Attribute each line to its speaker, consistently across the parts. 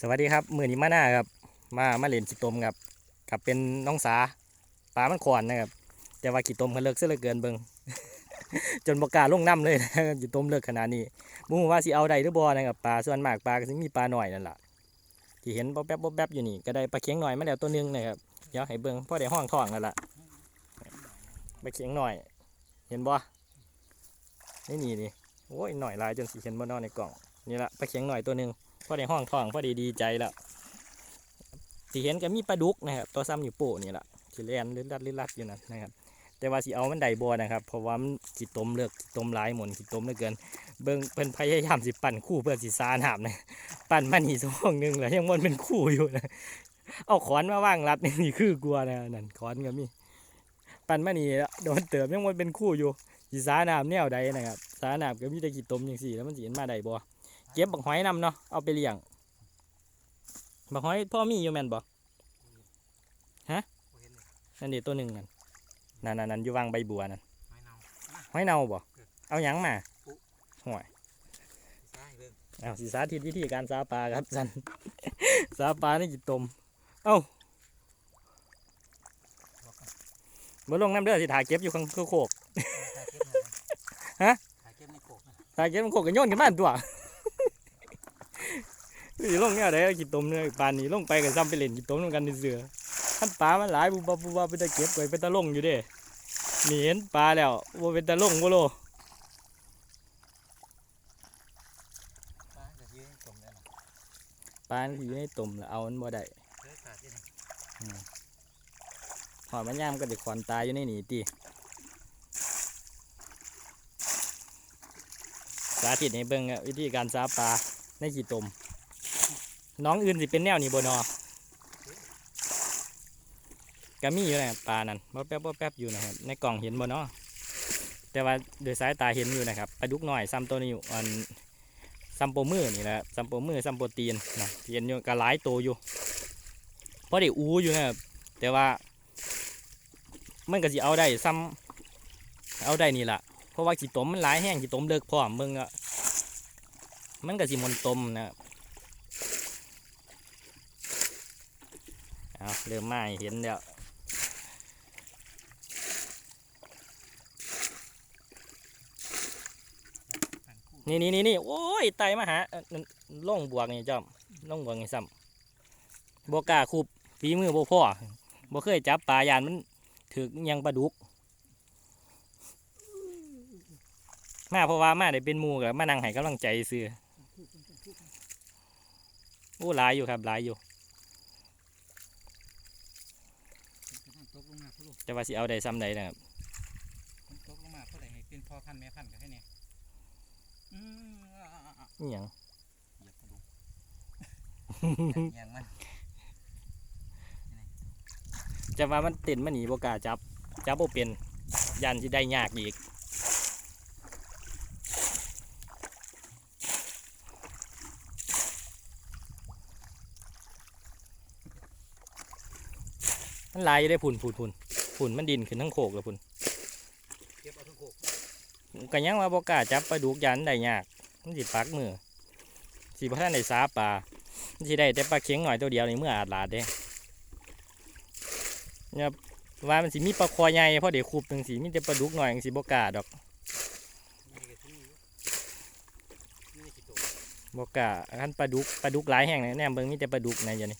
Speaker 1: สวัสดีครับมือนี้มาหน้าครับมามาเล่นขี้ตมครับกับเป็นน้องสาปลามันขวานนะครับ แต่ว่าขี้ตมเขาเลิกเสียเหลือเกินเบิงจนบกล้าลงน้ำเลยนะขี้ตมเลิกขนาดนี้บุ้งว่าสิเอาได้หรือบ่นะครับปลาส่วนมากปลาก็สิมีปลาหน่อยนั่นแหละที่เห็นบ๊อบแป๊บบ๊อบแป๊บอยู่นี่ก็ได้ปลาเคียงหน่อยมาแล้วตัวหนึงนะครับเดี๋ยวให้เบิงพ่อได้ห้องท้องนั่นแหละปลาเคียงหน่อย เห็นบ่นี่นี่นี่โอ้ยหน่อยลายจนสีเห็นบ่นอนในกล่องนี่ละปลาเคียงหน่อยตัวหนึง พอได้ห้องท้องพอดีดีใจแล้วที่เห็นก็มีปลาดุกนะครับตัวซ้ำอยู่โป้นี่แหละที่เลียนลื่นลัดลื่นลัดอยู่นั่นนะครับ แต่ว่าสิเอามันได้บัวนะครับ เพราะว่ามันขีดตมเลือกขีดตมหลายหมนขีดตมเหลือเกิน เบิ่งเป็นพยายามสิปั่นคู่เพื่อสิซาหนามนะปั่นมานี่ชั่วงหนึ่งแล้วยังมันเป็นคู่อยู่นะเอาขอนมาว่างรัดนี่คือกลัวนะนั่นขอนก็มีปั่นมานี่โดนเติมยังมันเป็นคู่อยู่สิซาหนามแนวใดนะครับซาหนามก็มีแต่ขีดตมอย่างสี่แล้วมันสิเห็นมาได้บัว เก็บบักหอยนำเนาะเอาไปเลี้ยงบักหอยพ่อมีอยู่แม่นบ่ฮะนั่นนี่ตัวหนึ่งนั่นนั่นนั่นนั่นอยู่วางใบบัวนั่น
Speaker 2: ไม่เนา
Speaker 1: หอยเน่าบ่เอาหยังมาห่วย
Speaker 2: ใช่เบิ่ง
Speaker 1: เอาสิสาธิตวิธีการสาปลาครับสันสาปลาในจิตตมเอ้าบ่ลงน้ำเด้อสิถ่ายเก็บอยู่ข้างโคก
Speaker 2: ถ่ายเก็บใน
Speaker 1: ฮะ
Speaker 2: ถ่ายเก็บในโขกนะ
Speaker 1: ถ่ายเก็บมันโคกกันโยนกันบ้านตัว สิลงเนี่ยได้กินตมเนื้อปลานนี้ลงไปกันซ้ำไปเล่นกินตมกันในเสือท่านปลามันหลายบุบบับบุบบับไปตะเก็บไว้ไปตะลงอยู่เด้นี่เห็นปลาแล้วว่าเป็นตะลงบ่โล
Speaker 2: ปลาจะยืนกลมได้หรอ
Speaker 1: ปลาที่อยู่ในตุ่มแล้วเอามันบ่ได้
Speaker 2: เลือขาดที่ไหน
Speaker 1: หอยมันย่ามก็เด็กขวานตายอยู่ในนี่ติสาธิตให้เบิ่งอะวิธีการสาปลาในขี้ตม น้องอื่นสิเป็นแนวนี้บนอก็มีอยู่นะปลานั่นบ่แป๊บบ่แป๊บอยู่นะครับ ในกล่องเห็นบ่เนาะแต่ว่าโดยสายตาเห็นอยู่นะครับปลาดุกหน่อยซ้ำตัวนี้อยู่อันซ้ำโปมือนี่แหละซ้ำโปมือซ้ำโปตีนนะเห็นอยู่ก็หลายตัวอยู่เพราะได้อูอยู่นะครับแต่ว่ามันก็สิเอาได้ซ้ำเอาได้นี่แหละเพราะว่าขี้ตมมันหลายแห้งขี้ตมเลิกพร้อมมึงอะมันก็สิมนตมนะครับ เริ่มมาให้เห็นแล้ว
Speaker 2: นี่
Speaker 1: นี่นี่นี่โอ้ยไตมาหาล่องบวกนี่จอมล่องบวกนี่ซ้ำบวกาคูบฝีมือบ่พ่อบ่เคยจับปลายานมันถึกยังปลาดุก มาเพราะว่ามาได้เป็นมูกับมานั่งให้กำลังใจซื้อโอ้หลายอยู่ครับหลายอยู่
Speaker 2: ตก ลงมาเท่าไหร่
Speaker 1: แต่ว่าสิเอาได้ซ้ำใดนะครับ
Speaker 2: ตกลงมาเท่าไหร่ให้เป็นพ่อพันธุ์แม่พันธุ์กันให้เนี่ยอืมอะอะอะ
Speaker 1: นี่หยัง
Speaker 2: เหยียบกระดูกอย่างมัน
Speaker 1: จะว่ามันเต้นมันหนีบกล้าจับ จับบ่เป็นยันสิได้ยากอีก มันหลายอยู่ได้ผุนผุนผุน ผุนมันดินขึ้นทั้งโขกเลยผุน
Speaker 2: เก็บเอาทั้งโขก
Speaker 1: ก็ยังว่าบกล้าจับปลาดุกยันได้ยากมันสิปักมือสิพระท่านได้สาปลามันสิได้แต่ปลาเข็งหน่อยตัวเดียวในเมื่ออาดลาดเด้เนี่ยว่ามันสิมีปลาคอใหญ่เพราะเดี๋ยวคูบจังสีมีแต่ปลาดุกหน่อยจังสิบกล้าดอก
Speaker 2: นี่ก็ที่นี่นี่กี่ตัว
Speaker 1: บกล้าคันปลาดุกปลาดุกหลายแห่งเลยแน่เบิ่งมีแต่ปลาดุกในะอย่างนี้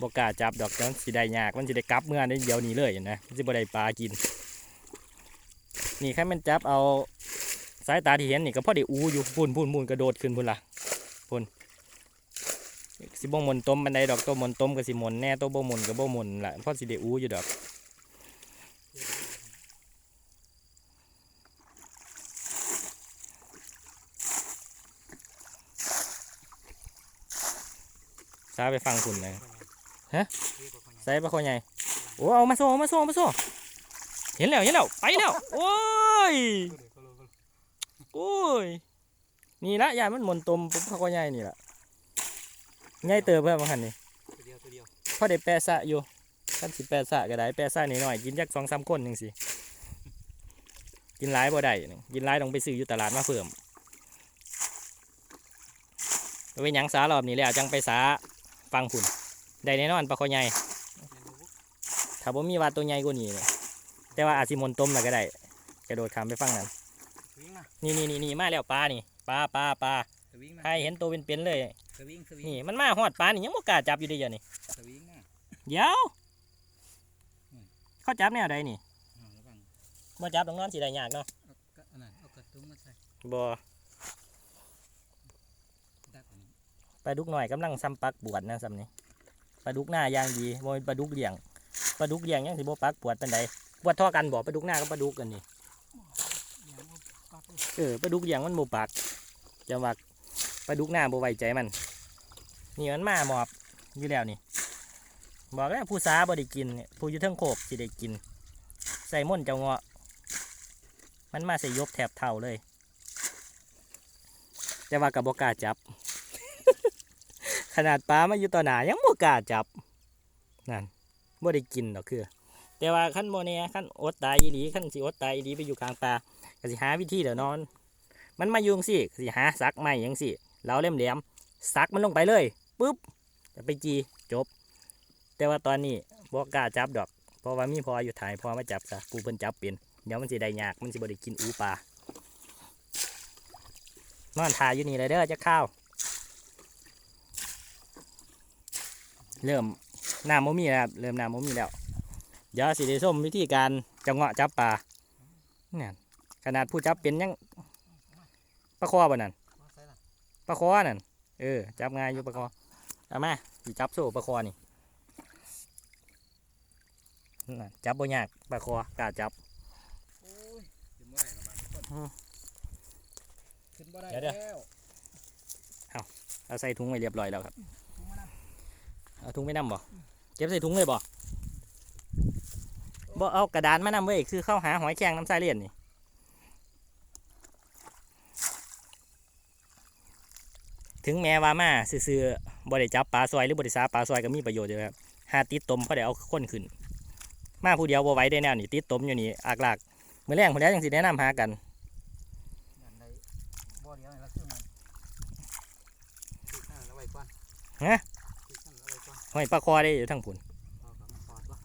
Speaker 1: บกาจับดอกจังสิได้ยาก มันสิได้กลับเมื่อได้เดียวนี้เลยนะมันสิบ่ได้ปลากิน นี่แค่มันจับเอาสายตาที่เห็นนี่ก็พอได้อูอยู่พุ่นพุ่นพุ่นกระโดดขึ้นพุ่นละพุ่นสิบ่หมนต้มบันไดดอกตัวมนต้มก็สิมนแน่ตัวบ่หมนก็บ่หมนละเพราะสิได้อูอยู่ดอกซาไปฟังคุณเลย ฮะใส่ปลาคอใหญ่โอ้เอามาโซ่มาโซ่เอามาโซ่เห็นแล้วเห็นแล้วไปแล้วโอ้ยโอ้ยนี่ละยายมันมนตมปลาคอใหญ่นี่ละใหญ่เติบเพิ่มมาหันนี่
Speaker 2: ตัวเดียวตัวเดียว
Speaker 1: พอได้แปะสะอยู่ขั้นสิแปะสะก็ได้แปะสะนิดหน่อยกินจักสองสามคนหนึ่งสิกินหลายบ่ได้กินหลายต้องไปซื้ออยู่ตลาดมาเพิ่มไปยังสารอบนี้แล้วจังไปสาฟังผุน ได้แน่นอนปลาคอใหญ่
Speaker 2: เมนู
Speaker 1: ถ้าบ่มีว่าตัวใหญ่กว่านี้เนี่ยแต่ว่าอาจสิหมนต้มแล้วก็ได้กระโดดข้ามไปฟังนั้น
Speaker 2: สวิงมา
Speaker 1: นี่นี่นี่นี่มาแล้วปลานี่ปลาปลาปลา
Speaker 2: สวิงมา
Speaker 1: ใครเห็นตัวเป็นๆเลย
Speaker 2: สวิงสวิง
Speaker 1: นี่มันมาฮอดปลานี่ยังบ่กล้าจับอยู่เดียวนี่
Speaker 2: สวิงมา
Speaker 1: เดี๋ยว
Speaker 2: อืม
Speaker 1: เขาจับแนวใดนี่
Speaker 2: อ้าวระวัง
Speaker 1: บ่จับตรงนั้นสิได้ยากเนาะ
Speaker 2: เอากระอันนั้นเอากระตุ้งมาใส่
Speaker 1: บ่
Speaker 2: ดักอันนี้
Speaker 1: ปลาดุกหน่อยกำลังซ้ำปักบวดนะซ้ำนี่ ปลาดุกหน้าย่างดีบ่เป็นปลาดุกเลี้ยงปลาดุกเลี้ยงยังสิบ่ปักปวดปานใดปวดท่อกันบ่ปลาดุกหน้ากับปลาดุกกันนี่
Speaker 2: เอ
Speaker 1: อปลาดุกเลี้ยงมันบ่ปักจะว่าปลาดุกหน้าบ่ไว้ใจมัน นี่มันมาหมอบอยู่แล้วนี่บอกแล้วผู้สาบ่ได้กินผู้อยู่เทิงโคกสิได้กิน ใส่ม่นเจ้าเงาะ มันมาใส่ยบแถบเท่าเลย แต่ว่ากับบกาจับ ขนาดปลามาอยู่ต่อหนายังบกล้าจับนั่นบ่ได้กินดอกคือ แต่ว่าขั้นโมเนี่ยขั้นอดตายอีหลีขั้นสิอดตายอีหลีไปอยู่กลางป่าก็สิหาวิธีเดี๋ยวนอน มันมายุงสิก็สิหาซักไม้ยังสิเราเล่มแหลมซักมันลงไปเลยปุ๊บจะไปจีจบ แต่ว่าตอนนี้บ่กล้าจับดอก เพราะว่ามีพออยู่ถ่ายพอมาจับซะปูเพิ่นจับเป็นเดี๋ยวมันสิได้ยากมันสิบ่ได้กินอูปลานอนทาอยู่นี่เลยเด้อจะข้าว เริ่มน้ำมมีแล้วครับเริ่มน้ำมมีแล้ว เดี๋ยวสิได้ส้มวิธีการจังเงาะจับปลาเนี่ยขนาดผู้จับเป็นยังปลาคอบ่นั่น
Speaker 2: มาใส่ละ
Speaker 1: ปลาคอนั่นเออจับง่ายอยู่ปลาคอเอามาสิจับโซ่ปลาคอนี่นั่นจับบ่ยากปลาคอกล้าจับ
Speaker 2: โอ้ยขึ้นบ่ได้ละบาดทุกคน
Speaker 1: อืม
Speaker 2: ขึ้นบ่ได้
Speaker 1: เดี๋ยวเดี๋ยว
Speaker 2: แล้ว
Speaker 1: เอาใส่ถุงไว้เรียบร้อยแล้วครับ
Speaker 2: ถุงมานะ
Speaker 1: เอาถุงไปนำบ่เก็บใส่ถุงเลยบ่บ่เอากระดานมานำเว้ยคือเข้าหาหอยแครงน้ำใส่เลียนนี่ถึงแม้ว่ามาซื่อๆบ่ได้จับปลาซอยหรือบริษาปลาซอยก็มีประโยชน์อยู่ครับหาติดตมเพราะได้เอาคนขึ้น มาผู้เดียวบ่ไหว้ได้แนวนี่ติดตมอยู่นี่อากลากเมื่อแรงผู้ใดจังสิแนะนำหากัน
Speaker 2: ยันได้บ่เดียวนี่ละครึ่งมันติดข้างเอาไว้ก่อน
Speaker 1: ฮะ หอยปลาคอได้อยู่ทั้งผุน
Speaker 2: เอากลับมาปอดวะ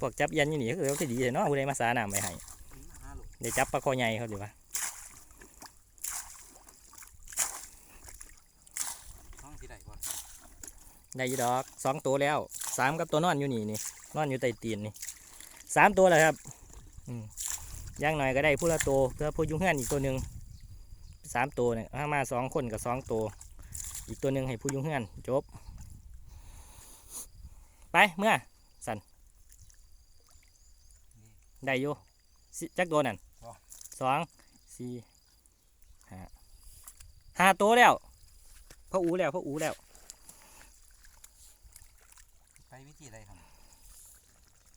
Speaker 1: พวกจับยันอยู่นี่ก็คือเขาดีเลยเนาะผู้ใดมาสาน้ำไว้ให้
Speaker 2: อืมมาหาลูก
Speaker 1: ได้จับปลาคอใหญ่เขาดีว่า
Speaker 2: ท้องสิได้บ่
Speaker 1: ได้อยีดอกสองตัวแล้วสามกับตัวนอนอยู่นี่นี่นอนอยู่ใต้ตีนนี่สามตัวแล้วครับอืมอย่างหน่อยก็ได้ผู้ละตัวเพื่อผู้อยุ่งเฮือนอีกตัวหนึ่งสามตัวเนี่ยถ้ามาสองคนกับสองตัว อีกตัวหนึ่งให้ผู้อยุ่งเฮือนจบ ไปเมื่อสันได้อยู่สิจักตัวนั่นสองสี่ห้าห้าตัวแล้วพ่ออูแล้วพ่ออูแล้ว
Speaker 2: ไปวิธีใดครับ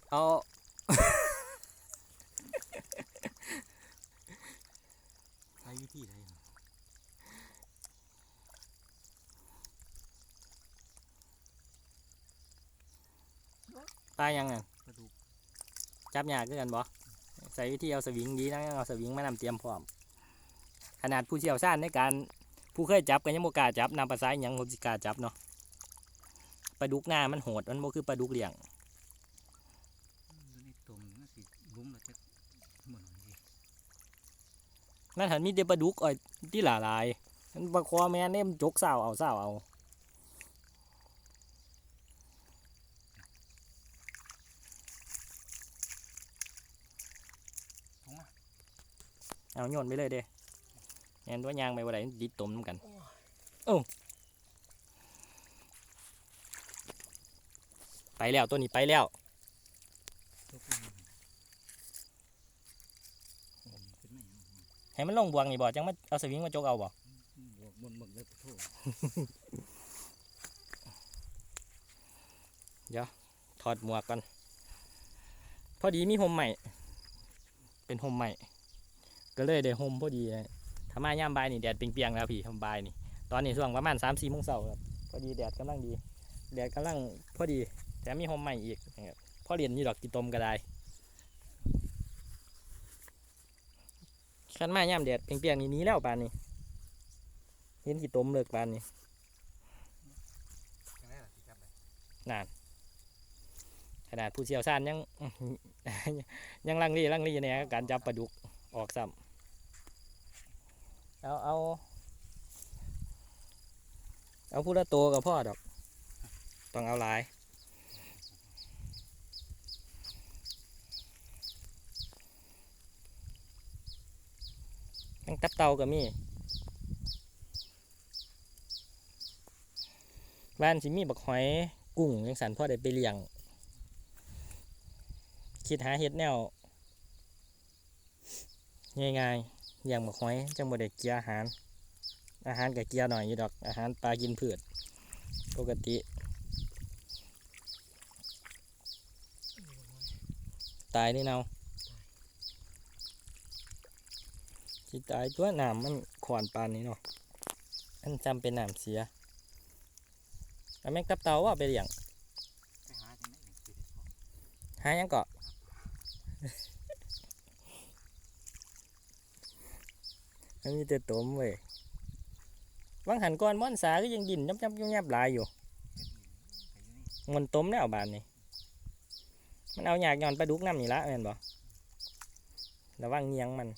Speaker 1: เอา
Speaker 2: ไปวิธีใดครั
Speaker 1: ปลายังไง
Speaker 2: กระดูก
Speaker 1: จับยากคือกันบ่ใส่วิธีเอาสวิงดีนะเอาสวิงมานำเตรียมพร้อม ขนาดผู้เชี่ยวชาญในการผู้เคยจับกันยังบ่กล้าจับนำภาษาอหยังผมสิกล้าจับเนาะปลาดุกหน้ามันโหดมันบ่คือปลาดุกเลี้ยง
Speaker 2: อยู่ในตุ่มน่าสิบุ้มแล้วจะหมุนดี
Speaker 1: นั่นหันมีแต่ปลาดุกอ่อยที่หลาหลายมันปลาคอแม่นเนี่ยมันจกเศร้าเอาเศร้าเอา เอาโยนไปเลยเด้แอนว่ายางไปบ่ได้มันดิดตมน้ำกันไปแล้วตัวนี้ไปแล้ว
Speaker 2: ตกลงอืมขึ้นไม่ยัง
Speaker 1: ให้มันลงบวงนี่บ่จังมาเอาสวิงมาจกเอาบ่
Speaker 2: อืมบวกบนบกเลยโทษ
Speaker 1: ถอดหมวกก่อนพอดีมีห่มใหม่ เป็นห่มใหม่ ก็เลยได้ห่มพอดีเลยถ้ามายามบ่ายนี่แดดเปรียงๆแล้วพี่ทำบ่ายนี่ ตอนนี้ช่วงประมาณสามสี่โมงเช้าครับพอดีแดดกำลังดี แดดกำลังพอดีแถมมีห่มใหม่อีกนะครับพอเรียนอยู่ดอกกีตมก็ได้ขันมายามแดดเปรียงๆนี่นี้แล้วปานนี้ห็นกี่ต้มเลิกปานนี่นานขนาดผู้เชี่ยวชาญยังยังลังเลลังเลในการจับปลาดุกออกซ้ำ เอาเอา เอาผู้ละตัวกับพ่อดอก ต้องเอาหลายยังตับเตาก็มีบ้านสิมีบักหอยกุ้งยังสันพ่อได้ไปเลี้ยง คิดหาเฮ็ดแนว ง่ายๆ เลี้ยงบักหอยจังบ่ได้เกลียอาหาร อาหารก็เกลียหน่อยอยู่ดอก อาหารปลากินพืชปกติ ตายนี่เนาสิตายตัวน้ำมันขวานปานนี้เนาะอันจำเป็นน้ำเสียแล้วแม่งตับเตาว่าไปเลี้ยง
Speaker 2: ไปหาจังได๋สิได้พอ
Speaker 1: หายังเกาะ มันมีแต่ตมเว้ยวังหันก้อนม่อนสาก็ยังดินยับยับยับยับหลายอยู่ มันต้มแล้วบานนี่มันเอาอยากย้อนปลาดุกน้ำนี่ละแม่นบ่ระวังเงียงมัน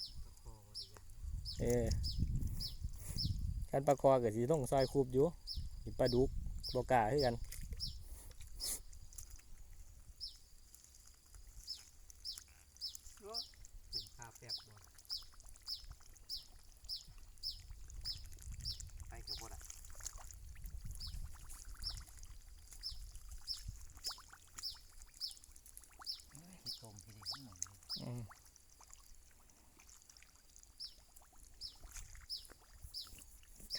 Speaker 1: เออคันปลาคอเก็สิต้องซอยคูบอยู่ปลาดุกบกาคือกัน
Speaker 2: ถุงข้าวแป๊บบ่ไปก็บ่ได้เอ้ยสิต้มสิได้หมดเลย
Speaker 1: อืม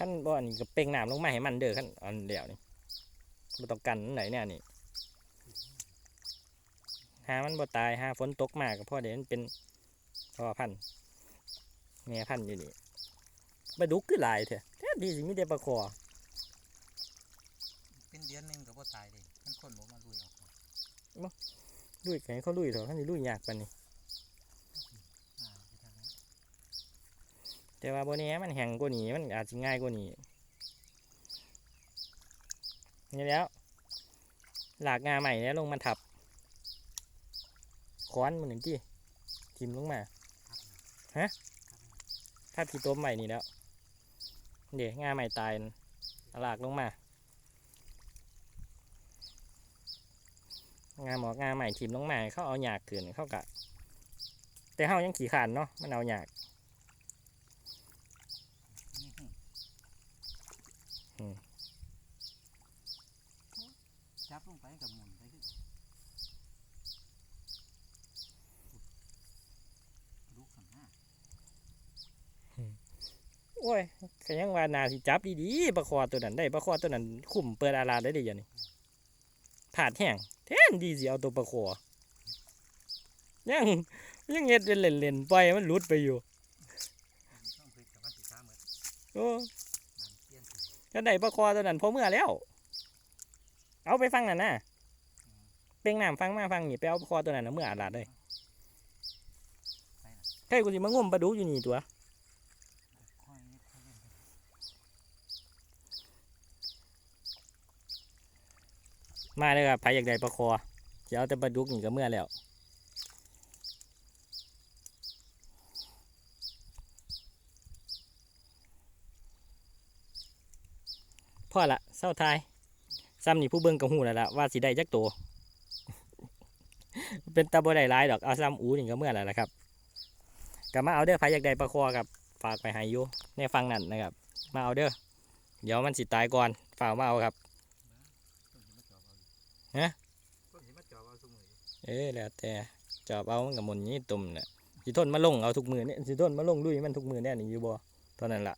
Speaker 1: ขั้นบ่อันนี้ก็เป่งน้ำลงมาให้มันเด้อขั้นอันเดียวนี่บ่ต้องกันอันไหนเนี่ยนี่หามันบ่ตายหาฝนตกมากก็พอเดี๋ยวมันเป็นพ่อพันธุ์แม่พันธุ์อยู่นี่ปลาดุกคือหลายเถอะแท้ดีสิมีแต่ปลาคอ
Speaker 2: เป็นเดือนหนึงก็บ่ตายเลยมันคนบ่มาลุยเอาของ
Speaker 1: ลุยไงเขาลุยเถอะขั้นนี้ลุยยากปานนี้
Speaker 2: อ่าไปทางนั้น
Speaker 1: แต่ว่าบนนี้มันแห้งกว่านี้มันอาจจะง่ายกว่านี้นี่แล้ว หลากงาใหม่แล้วลงมาทับค้อนมันหนึ่งที่ทิมลงมา
Speaker 2: ครับ
Speaker 1: ถ้าที่ต้มใหม่นี่แล้วเดี๋ยวงาใหม่ตายหลากลงมางาหมอกงาใหม่ทิมลงมาให้เขาเอาหยากเกินเขากะ แต่เขายังขี่ขานเนาะมันเอาหยาก
Speaker 2: นี่หึ
Speaker 1: อืม
Speaker 2: จับลงไปกับหมุนไปคือลูกข้างหน้า
Speaker 1: โอ้ยก็ยังว่านาสิจับดีๆประคอตัวนั้นได้ประคอตัวนั้นคุมเปิดอาลาได้เดียวนี่ผาดแห้งแทนดีสิเอาตัวประคอยังยังเฮ็ดเป็นเล่นๆปล่อยมันหลุดไปอยู่โอ้ก็ได้ประคอตัวนั้นพอเมื่อแล้ว เอาไปฟังนั่นนะเป่งน้ำฟังมาฟังนี่ไปเอาประคอตัวนั้นนะเมื่ออาลาเลย
Speaker 2: ไปนะ
Speaker 1: ใครกูสิมางมปลาดุกอยู่นี่ตัว
Speaker 2: ค่อยค่อยเล่นไป
Speaker 1: มาเลยครับใครอยากได้ประคอจะเอาแต่ปลาดุกนี่ก็เมื่อแล้วพ่อละเศร้าทายซ้ำนี่ผู้เบิ่งกับหูแล้วละว่าสิได้จักตัวเป็นตาบ่ได้หลายดอกเอาซ้ำอูนี่ก็เมื่อแล้วละครับกลับมาเอาเด้อใครอยากได้ประคอครับฝากไปให้อยู่ในฟังนั่นนะครับ มาเอาเด้อเดี๋ยวมันสิตายก่อนฝากมาเอาครับ
Speaker 2: ต้นสิมาจอบเอาอยู่ต้นสิมาจอบเอาซุมืออยู่
Speaker 1: เอ้แล้วแต่จอบเอามันกับมนนี้ตุ่มเนี่ยสิทนมาลงเอาทุกมือเนี่ยสิทนมาลงลุยมันทุกมือแน่นี่อยู่บ่ตอนนั้นล่ะ